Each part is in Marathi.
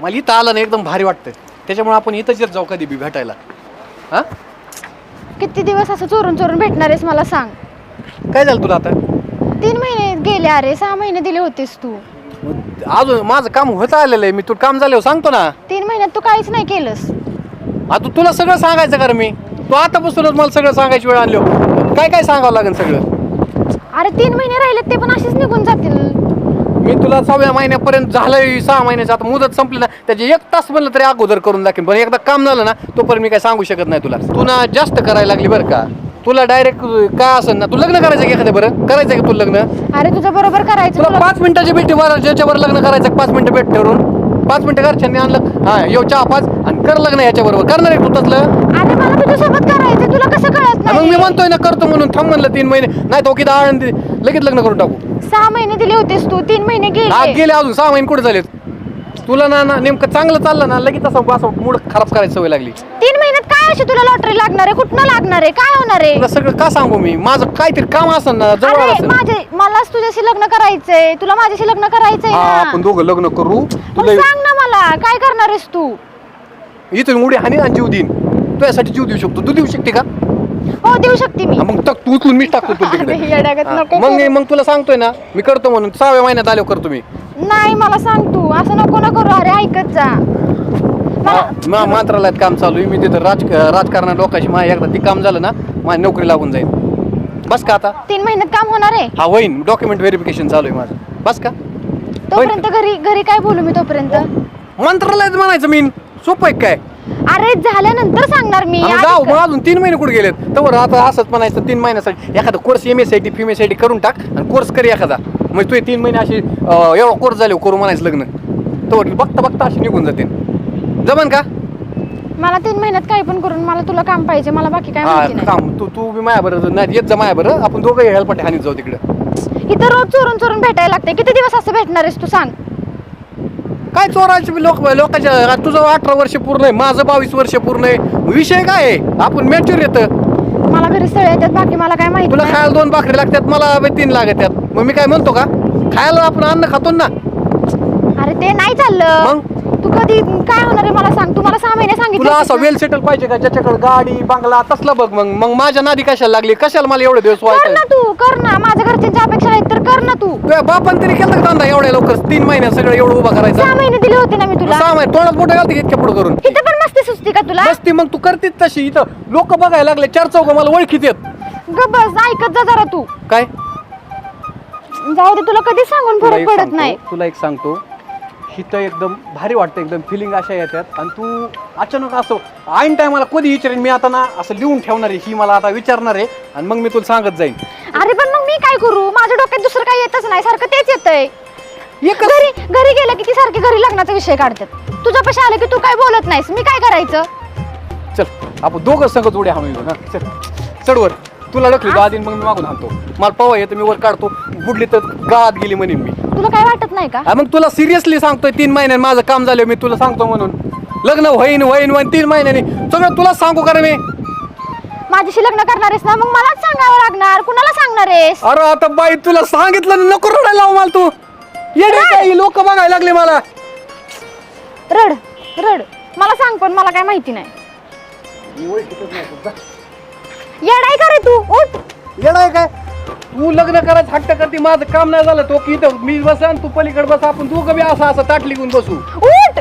मला इथं आलं ना एकदम भारी वाटतं त्याच्यामुळे आपण इथंच येत जाऊ कधी बी भेटायला. हा? किती दिवस असं चोरून चोरून भेटणार आहेस मला सांग. काय झालं तुला आता? तीन महिने गेले अरे सहा महिने दिले होतेस तू. अजून माझं काम होत आलेलं आहे मी तुला काम झाल्यावर सांगतो ना. तीन महिन्यात तू काहीच नाही केलंस. आता तुला सगळं सांगायचं कर मी. तू आतापासूनच मला सगळं सांगायची वेळ आणली. काय काय सांगावं लागेल सगळं? अरे तीन महिने राहिलेत ते पण असेच निघून जातील. मी तुला सहाव्या महिन्यापर्यंत झालंय सहा महिन्याचं आता मुदत संपली ना त्याचे एक तास म्हणलं तरी अगोदर करून दाखवेन पण एकदा काम झालं ना तोपर्यंत मी काय सांगू शकत नाही तुला. तू ना जास्त करायला लागली बरं का. तुला डायरेक्ट काय असेल ना तू लग्न करायचं का एखाद्या बरं? करायचं का तुला लग्न? अरे तुझं बरोबर करायचं तुला तुला. पाच मिनिटाची भेटीवर ज्याच्यावर लग्न करायचं पाच मिनिटं भेट ठरून पाच मिनिटं घरच्यांनी आणलं. हा येऊ चहा पाच आणि कर लग्न याच्या बरोबर करणार आहे तू तसलं? अरे मला तुझ्यासोबत करायचं तुला कसं कळत मग मी नाही? म्हणतोय ना करतो म्हणून. थांब म्हणलं तीन महिने. नाही तो किती आळंदी लगेच लग्न करून टाकू. सहा महिने दिले होतेस तू तीन महिने आग गेले गेले अजून सहा महिने कुठे झालेत? तुला ना ना नेमकं चांगलं चाललं ना लगेच असं असं मूड खराब करायची सवय लागली. तीन महिन्यात काय अशी तुला लॉटरी लागणार आहे? कुठनं लागणार आहे? काय होणार आहे? तुला सगळं का सांगू मी? माझं काहीतरी काम असेल ना जवळ अरे असेल. माझे मलाच तुझ्याशी लग्न करायचंय. तुला माझ्याशी लग्न करायचंय हा ना. आपण दोघं लग्न करू. मग तुला सांग ना मला काय करणार आहेस तू? इथून उडी हानी आणि जीव देईन. तुझ्यासाठी जीव देऊ शकतो. तू देऊ शकते का? हो देऊ शकते मी. हा, मग टाक तू उचलून मी टाकतो तुला तिकडे. अरे, येड्यागत हा, नको मग करू. मग तुला सांगतोय ना मी करतो म्हणून. सहाव्या महिन्यात आल्यावर करतो मी. नाही मला सांग तू. असं नको ना करू. अरे ऐकत जा. मला मा- मंत्रालयात काम चालू आहे. मी तिथं राज राजकारणा लोकांशी माझ्या एकदा ती काम झालं ना माझी नोकरी लागून जाईल. बस का आता? तीन महिन्यात काम होणार आहे? हा होईन. डॉक्युमेंट व्हेरिफिकेशन चालू आहे माझं. बस का? तोपर्यंत घरी घरी काय बोलू मी तोपर्यंत? मंत्रालयात म्हणायचं मी. सोपं आहे काय? अरे झाल्यानंतर सांगणार मी. जाऊ. मग अजून तीन महिने कुठे गेलेत? तर आता असंच म्हणायचं तीन महिन्यासाठी एखादा course M S I T फिम S I T करून टाक आणि कोर्स करी एखादा. मग तू हे तीन महिने अशी अं, एवढा कोर्स झाले करू म्हणायचं लग्न. तर बघता बघता अशी निघून जाते जमन का? मला तीन महिन्यात काही पण करून मला तुला काम पाहिजे मला बाकी काय हा माहिती नाही. काम तू तू बी माया बरं नाही येत जा बरं आपण दोघं हेल्पटे हानीत जाऊ तिकडं. इथं रोज चोरून चोरून भेटायला लागते. किती दिवस असं भेटणार आहेस तू सांग. काय चोरायचे लोक लोकांच्या तुझं अठरा वर्ष पूर्ण आहे माझं बावीस वर्ष पूर्ण आहे. विषय काय आहे? आपण मॅच्युअर येतं मला घरी स्थळ येतात बाकी मला काय माहिती तुला नाही. खायला दोन भाकरी लागतात मला बी तीन लागतात. मग मी काय म्हणतो का? खायला आपण अन्न खातो ना. अरे ते नाही चाललं. मग? तू कधी काय होणार आहे मला सांग? तू मला सहा महिने तुला सांगितलं असं वेल सेटल पाहिजे का? ज्याच्याकडे गाडी बंगला तसला बघ मग. मग माझ्या नादी कशाला लागली? कशाला मला एवढे दिवस कर व्हायचं ना तू कर ना. माझ्या घरच्यांच्या अपेक्षा आहेत तर कर ना तू. तुझ्या बापान तरी केलं का धंदा? एवढ्या लवकर तीन महिन्यात सगळं एवढं उभा करायचा. सहा महिने दिले होते ना मी तुला. सहा महिने तोंडात मोठं घालते इतक्या पुढे करून? इथं पण मस्ती सुचती का तुला? बसती मग तू करतीच तशी. इथं लोक बघायला लागले चार चौक मला ओळखीत येत ग बस ऐकत जा जरा तू. काय? जाऊ दे तुला कधी सांगून तुला फरक एक पडत सांगतो- नाही. तुला एक सांगतो. हिथं एकदम भारी वाटतं एकदम फिलिंग अशा येतात. आणि तू अचानक असं ऐन टायमाला कधी विचारेन मी आता ना असं लिहून ठेवणार आहे ही मला आता विचारणार आहे आणि मग मी तुला सांगत जाईन. अरे पण मग मी काय करू? माझ्या डोक्यात दुसरं काही येतच नाही सारखं तेच येतंय. एकच घरी घरी गेलं की ती सारखी घरी लग्नाचा विषय काढतात. तुझ्या पैसे आले की तू काय बोलत नाहीस? मी काय करायचं? चल आपण दोघं संगत उड्या हाणू इथून, हा चल चढवर तुला लकली आधी मग मी मागून आणतो मला पवा येतं मी वर काढतो. बुडली तर गावात गेली म्हणेन मी. तुला काय वाटत नाही का? हा, मग तुला सिरियसली सांगतोय तीन महिन्यात माझं काम झालं मी तुला सांगतो म्हणून. लग्न होईन होईन होईन तीन महिन्याने. सगळं तुला सांगू का रे मी? माझ्याशी लग्न करणार आहेस ना मग मलाच सांगावं लागणार. कुणाला सांगणार आहेस अरे आता बाई तुला सांगितलं ना, नको रडायला लावू मला तू. येडे काही लोक बघायला लागले मला. रड रड. मला सांग पण मला काय माहिती नाही. येडाय का रे तू? उठ. येडाय काय? तू लग्न करायचं हट्ट करते माझं काम नाही झालं तो की इथं? मी बस आणि तू पलीकडे बस आपण दोघं बी असं असं ताटली घेऊन बसू. उठ.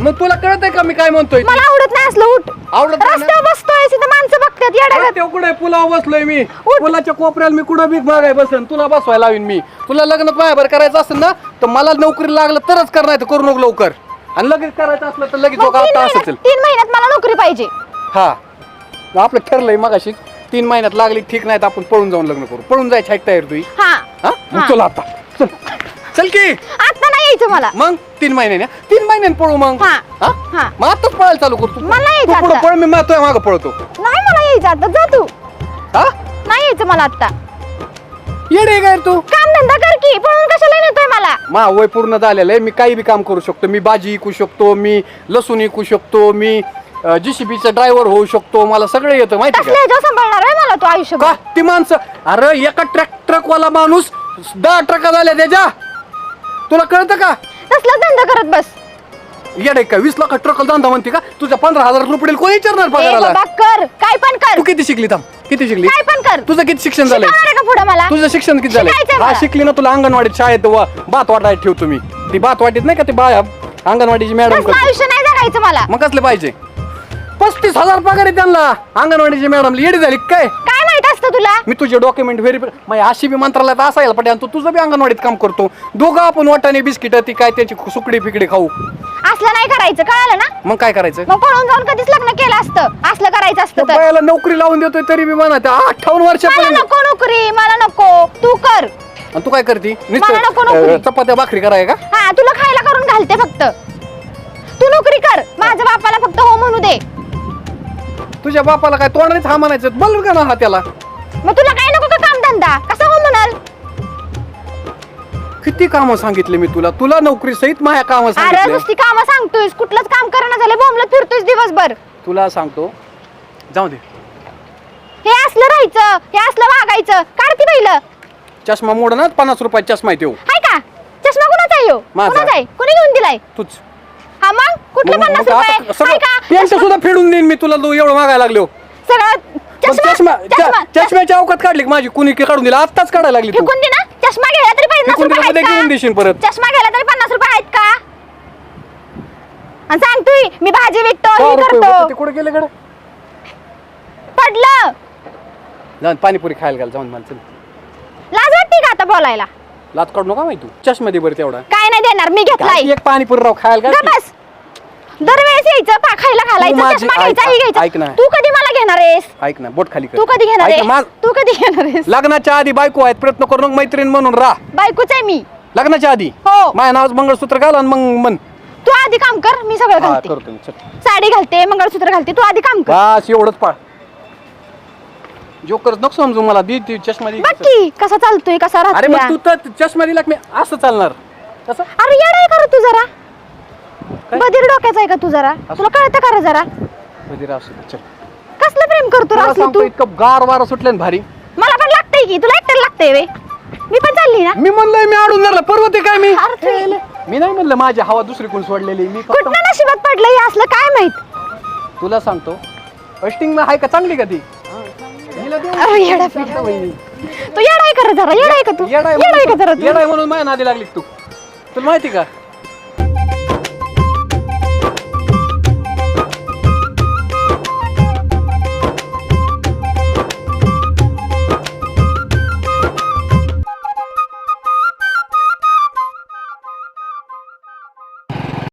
मग तुला कळतंय का मी काय म्हणतोय? मला आवडत नाही असलं उठ. आवडत नाही ना? रस्त्यावर बसतोय तिथं माणसं बघतात येड्या ते कुठे बसलोय मी. पुलाच्या कोपऱ्याला मी कुठं बी मागाय बसन? तुला बसवायला लावीन मी. तुला लग्न माझ्यावर करायचं असेल ना तर मला नोकरी लागलं तरच कर नाही तर करू नको लवकर. आणि लगेच करायचं असलं तर लगेच मग लोक तीन आता महिन्यात असेल. तीन महिन्यात मला नोकरी पाहिजे. हा. आपलं ठरलंय मगाशी तीन महिन्यात लागली ठीक नाही तर आपण पळून जाऊन लग्न करू. पळून जायची आहे तयार तुझी हा. हा? मग हा. चल आता. चल. चल की. आता नाही यायचं मला. मग? तीन महिन्याने तीन महिन्याने पळू मग. हा. हा? हा. मग आताच पळायला चालू करतो. मला यायचं तू पुढं आता. पळ मी मातोय मागं पळतो. नाही मला यायचं आता. जा तू. हा? नाही यायचं मला आता. येडे काय तू? काम धंदा कर की. पळून कशाला नेतोय मला? मा वय पूर्ण झालेलं आहे. मी काही बी काम करू शकतो. मी भाजी विकू शकतो मी लसूण विकू शकतो मी जीसीबीचा ड्रायव्हर होऊ शकतो मला सगळं येतं माहिती का? ह्याच्यावर सांभाळणार आहे मला तू आयुष्यभर? का? ती माणसं अरे एका ट्रक ट्रकवाला माणूस दहा ट्रका झाल्या त्याच्या तुला कळतं का? तसला धंदा करत बस. येडे का वीस लाख ट्रकल धंदा म्हणते का? तुझ्या पंधरा हजार रुपये कोणी विचारणार ए पगाराला? बाबा कर. काय पण कर. तू किती शिकली थांब. किती शिकली? काय पण कर. तुझं किती शिक्षण झालंय? शिकवणार आहे का पुढे मला? तुझं शिक्षण किती झालंय? शिकायचंय हा मला. शिकली ना तुला अंगणवाडीत शाळेत वा- भात वाटायला ठेव तुम्ही. ती भात वाटीत नाही का ते बा अंगणवाडीची मॅडम तसलं आयुष्य नाही जगायचं मला. मग कसले पाहिजे? पस्तीस हजार पगार आहे त्यांना. अंगणवाडीची मॅडम येडी झाली काय? काय माहीत असतं तुला? मी तुझे डॉक्युमेंट व्हेरीफाय अशी बी मंत्रालयात असायला पाहिजे आणि तू तुझं बी अंगणवाडीत काम करतो. दोघं आपण वाटाणे बिस्किट ती काय त्याची सुकडी फिकडी खाऊ. असलं नाही करायचं कळालं ना? मग काय करायचं? मग पळून जाऊन कधीच लग्न केलं असतं. असलं करायचं असतं तर. बायाला नोकरी लावून देतोय तरी बी म्हणा त्या अठ्ठावन्न मला वर्षापर्यंत नको नोकरी मला नको. तू कर. आणि तू काय करती? मला नको नोकरी. चपात्या भाकरी कराय का? हा तुला खायला करून घालते फक्त. तू नोकरी कर. माझ्या बापाला फक्त हो म्हणू दे. तुझ्या बापाला काय तोंडानेच हा म्हणायचं? बोल का ना हा त्याला? मग तुला काय नको का काम धंदा कसा हो म्हणाल? किती कामं सांगितले मी तुला? तुला नोकरी सहित माझ्या कामं अरे सांगितले. नुसती कामं सांगतोयस. कुठलंच काम करणं झालं बोंबलत फिरतोयस दिवसभर. तुला सांगतो जाऊ दे. हे असलं राहायचं हे असलं वागायचं. काढती पहिलं चष्मा मोड ना पन्नास रुपयाचा चष्मा आहे तो हाय का? चष्मा कुणाचा आहे ह्यो? माझा. कुणाचा आहे? कोणी घेऊन दिलाय? तूच. हा मग कुठले मग- पन्नास मग आता रुपये सगळं हाय का? पेंट सुद्धा फेडून देईन मी तुला तू एवढं मागायला लागलो. सगळं मग चष्मा चष्मा चष्म्याची अवकात काढली का माझी? कुणी काढून दिला? आत्ताच काढायला लागली तू. फेकून दे ना. चष्मा घ्यायला तरी पन्नास फेकून रुपये आहेत घेऊन देशील का परत. चष्मा घ्यायला तरी पन्नास रुपये आहेत का? आणि सांगतोय मी भाजी विकतो हे रुपये होते, ते करतो कुठे गेले कडे पडलं. जाऊन पाणीपुरी खायला जाऊन मला चल. लाज वाटते का आता बोलायला? लाच काढू नका माहिती तू. चष्मा दे बरं तेवढा. काय नाही देणार मी घेतलाय. काय ती एक पाणीपुरी राव खायला गप बस. दरवेळेस यायचं पा खायला घालायचं माझी- चष्मा घ्यायचा ऐक- ही ऐक ना. घ्यायचा तू कधी मला घेणार आहेस? ऐक ना बोट खाली कर. तू कधी घेणार ऐक आहेस? तू कधी घेणार आहेस? लग्नाच्या आधी बायको आहेत प्रयत्न करून मैत्रीण म्हणून राह. बायकोच आहे मी. लग्नाच्या आधी? हो. माझ्या नावाचं मंगळसूत्र घाल आणि मग मन तू आधी काम कर मी सगळं हा घालते. करतो मी चल. साडी घालते मंगळसूत्र घालते तू आधी काम कर. बस एवढंच पाळ जोकर नको समजू मला दी ती चष्मा दे. बघ की कसा चालतोय कसा अरे मग राहतोय. तू तर चष्मा दिला की मी असं चालणार. कसं? अरे येडा आहे का रे तू जरा? बधीर डोक्याचा आहे का तू जरा? तुला कळतं का रे जरा? कधी दे, चल. कसलं प्रेम करतो रे तुला असलं सांगतो तू? इतकं गार वारं सुटलं ना भारी. मला पण लागतंय की तुला एकट्याला लागतंय वे. मी पण चालली ना. मी म्हणलोय मी अडून धरला. पर्वत आहे काय मी? अरे तू- मी नाही म्हणलं माझी हवा दुसरी कोण सोडलेली मी फक्त कुठनं नशिबात पडलं हे असलं काय माहीत? तुला सांगतो अस्टिंग आहे का चांगली का ती हिला देऊ. अरे येडा पेडा. शांत वहिनी. तू येडा आहे का रे जरा येडा आहे का तू? येडा आहे येडा आहे का जरा म्हणून- तू? येडा आहे म्हणून माझ्या नादी लागली तू. तुला माहिती का?